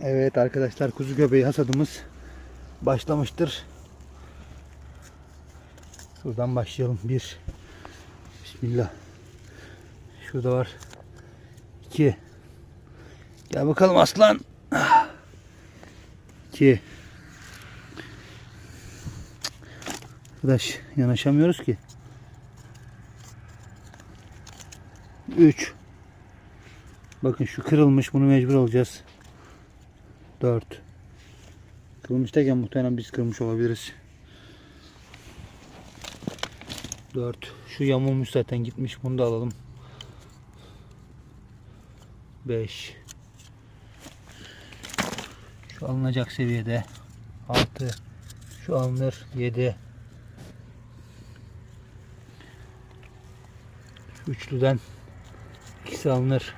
Evet arkadaşlar kuzu göbeği hasadımız başlamıştır. Şuradan başlayalım. Bir. Bismillah. Şurada var. İki. Gel bakalım aslan. İki. Arkadaş yanaşamıyoruz ki. Üç. Bakın şu kırılmış. Bunu mecbur olacağız. 4 Kırılmış derken muhtemelen biz kırmış olabiliriz. 4 Şu yamulmuş zaten gitmiş. Bunu da alalım. 5 Şu alınacak seviyede. 6 Şu alınır. 7 Şu üçlüden ikisi alınır.